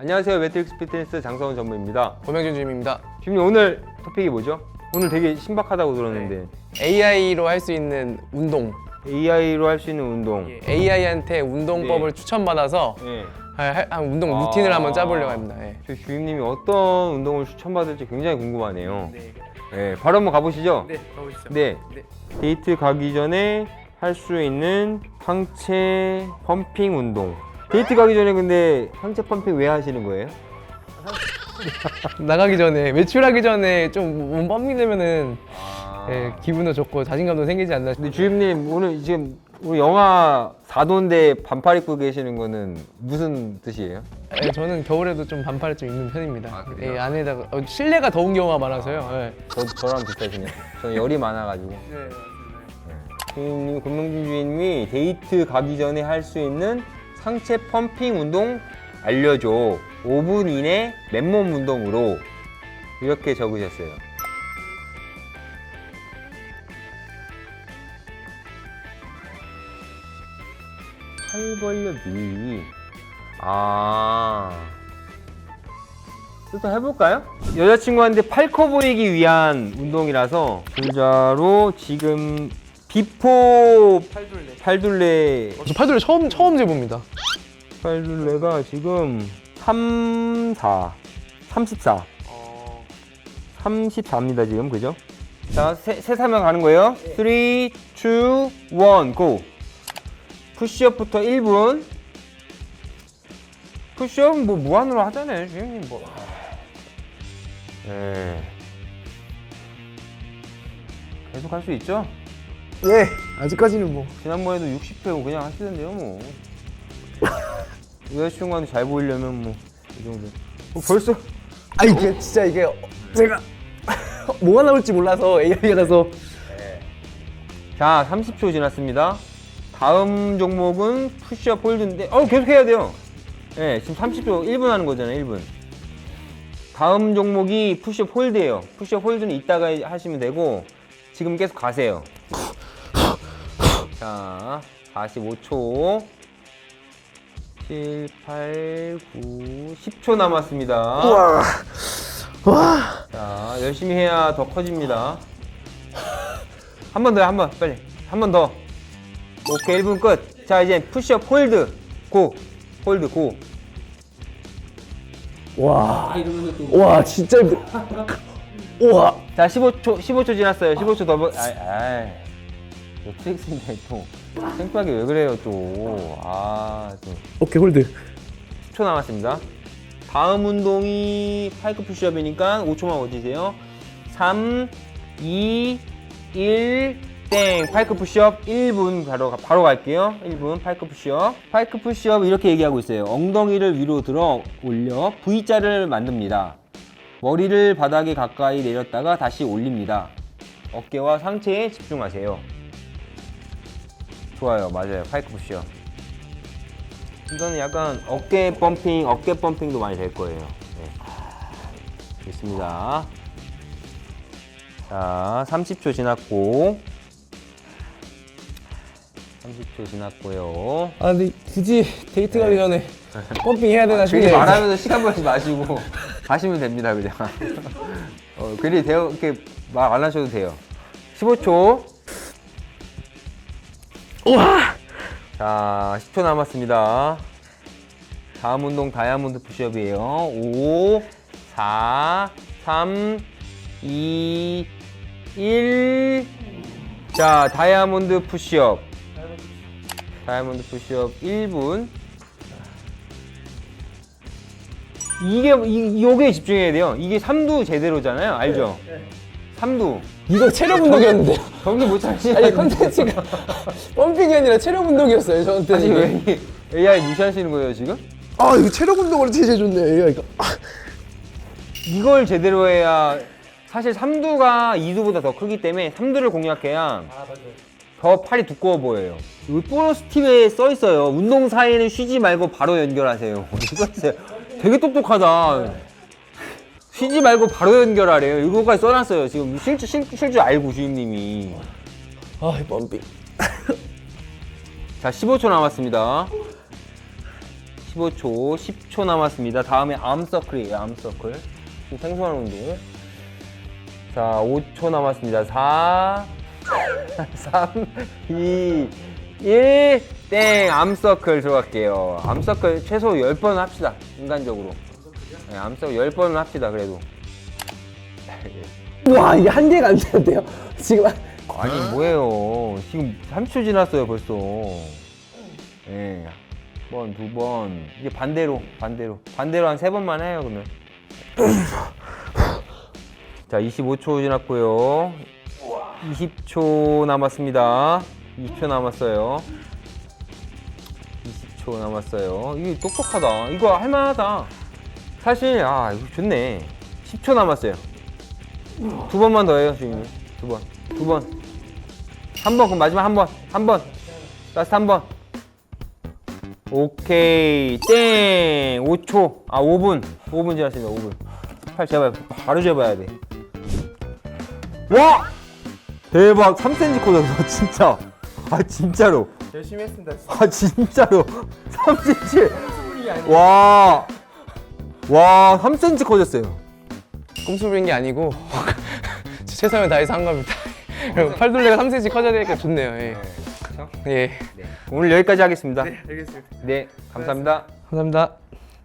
안녕하세요. 매트릭스 피트니스 장성훈 전무입니다. 고명준 주임입니다. 지금 오늘 토픽이 뭐죠? 오늘 되게 신박하다고 들었는데 AI로 할 수 있는 운동. AI로 할 수 있는 운동. AI한테 운동법을 추천받아서 네. 할- 할- 한 운동 루틴을 아. 한번 짜보려고 합니다. 예. 저 주임님이 어떤 운동을 추천받을지 굉장히 궁금하네요. 네. 바로 한번 가보시죠. 네, 가보시죠. 네. 데이트 가기 전에 할 수 있는 상체 펌핑 운동. 데이트 가기 전에 근데 상체 펌핑 왜 하시는 거예요? 나가기 전에 외출하기 전에 좀몸 펌핑 되면은 아. 예, 기분도 좋고 자신감도 생기지 않나. 근데 주임님 오늘 지금 우리 영하 4도인데 반팔 입고 계시는 거는 무슨 뜻이에요? 예, 저는 겨울에도 좀 반팔을 좀 입는 편입니다. 아? 예, 안에다가 어, 실내가 더운 경우가 많아서요. 예. 저, 저랑 비슷하시네요. 저는 열이 많아가지고. 주인님, 권명준 주인님이 데이트 가기 전에 할 수 있는 상체 펌핑 운동 알려줘. 5분 이내 맨몸 운동으로 이렇게 적으셨어요. 팔 벌려 밀기. 아. 또 해볼까요? 여자친구한테 팔 커 보이기 위한 운동이라서 글자로 지금 비포 팔둘레 팔둘레 저 팔도를 처음 처음 재봅니다. 팔둘레가 지금 3, 4 34 34입니다 지금 그죠? 자, 세, 세 사면 가는 거예요. 3, 2, 1, 고! 푸시업부터 1분. 푸시업 뭐 무한으로 하잖아요, 주임님 뭐. 예. 계속 할 수 있죠? 예, 아직까지는 뭐. 지난번에도 60회 그냥 하시던데요, 뭐. 여자친구한테 잘 보이려면 뭐, 이 정도. 어, 벌써? 아 이게 진짜 이게 제가 뭐가 나올지 몰라서 AI라서 자, 30초 지났습니다. 다음 종목은 푸시업 홀드인데, 어, 계속 해야 돼요. 네, 지금 30초, 1분 하는 거잖아요, 1분. 다음 종목이 푸시업 홀드예요. 푸시업 홀드는 이따가 하시면 되고, 지금 계속 가세요. 자, 45초. 7, 8, 9, 10초 남았습니다. 와. 와. 자, 열심히 해야 더 커집니다. 한 번 더요, 한 번, 빨리. 한 번 더. 오케이, 1분 끝. 자, 이제 푸시업 홀드. 고. 홀드, 고. 와. 와 진짜 힘들. 우와. 자, 15초, 15초 지났어요. 15초 더, 버- 아이, 아 이. 넷플릭스인데 또. 생각하게 왜 그래요, 또. 아, 또. 오케이 홀드. 10초 남았습니다. 다음 운동이 파이크 푸시업이니까 5초만 버티세요. 3, 2, 1, 땡. 파이크 푸시업 1분 바로, 바로 갈게요. 1분 파이크 푸시업. 파이크 푸시업 이렇게 얘기하고 있어요. 엉덩이를 위로 들어 올려 V자를 만듭니다. 머리를 바닥에 가까이 내렸다가 다시 올립니다. 어깨와 상체에 집중하세요. 좋아요. 맞아요. 파이크 푸시업. 이거는 약간 어깨 펌핑, 어깨 펌핑도 많이 될 거예요. 네. 좋습니다. 자, 30초 지났고. 30초 지났고요. 아 근데 굳이 데이트 가기 전에 펌핑 해야 되나 괜히 싶네요. 말하면서 시간 벌지 마시고 가시면 됩니다, 그냥. 어, 괜히 대어, 이렇게 말 안 하셔도 돼요. 15초. 우와. 자, 10초 남았습니다. 다음 운동 다이아몬드 푸시업이에요. 5, 4, 3, 2, 1. 자, 다이아몬드 푸시업. 다이아몬드 푸시업 1분. 이게, 이, 요게 집중해야 돼요. 이게 3두 제대로잖아요. 알죠? 3두. 이거 체력 운동이었는데요. 경기 못 차시는 아니 컨텐츠가 펌핑이 아니라 체력 운동이었어요 저한테. 아니, 왜 AI 무시하시는 거예요, 지금? 아 이거 체력 운동으로 제일 좋네 AI가. 이걸 제대로 해야 사실 3두가 2두보다 더 크기 때문에 3두를 공략해야 더 팔이 두꺼워 보여요. 여기 보너스 팁에 써 있어요. 운동 사이에는 쉬지 말고 바로 연결하세요. 이거 진짜 되게 똑똑하다. 쉬지 말고 바로 연결하래요. 이거까지 써놨어요. 지금 실줄 실, 실줄 알고 주임님이. 아 펌핑. 자, 15초 남았습니다. 15초, 10초 남았습니다. 다음에 암서클이에요, 암서클. 지금 생소한 운동. 자, 5초 남았습니다. 4, 3, 2, 1, 땡! 암서클 들어갈게요. 암서클 최소 10번 합시다, 인간적으로. 네, 암서클 10번은 합시다, 그래도. 와 이게 한 개가 안 되는데요. 지금 아니 뭐예요? 지금 30초 지났어요 벌써. 예. 한 번, 두 번. 이제 반대로, 반대로. 반대로 한 세 번만 해요, 그러면. 자, 25초 지났고요. 20초 남았습니다. 20초 남았어요. 20초 남았어요. 이게 똑똑하다. 이거 할만하다. 사실, 아, 이거 좋네. 10초 남았어요. 두 번만 더 해요, 주인님. 두 번. 두 번. 한 번, 그럼 마지막 한 번. 한 번. 라스트 한 번. 오케이. 땡. 5초. 아, 5분. 5분 지났습니다. 5분. 팔 재봐요. 바로 재봐야 돼. 와! 대박. 3cm 꽂았어, 진짜. 아, 진짜로. 열심히 했습니다. 아, 진짜로. 3cm. 와. 와, 3cm 커졌어요. 꿈수 부린 게 아니고 최선을 다해서 한 겁니다. 그리고 팔둘레가 3cm 커져야 되니까 좋네요. 예. 예. 오늘 여기까지 하겠습니다. 알겠습니다. 네, 감사합니다. 감사합니다.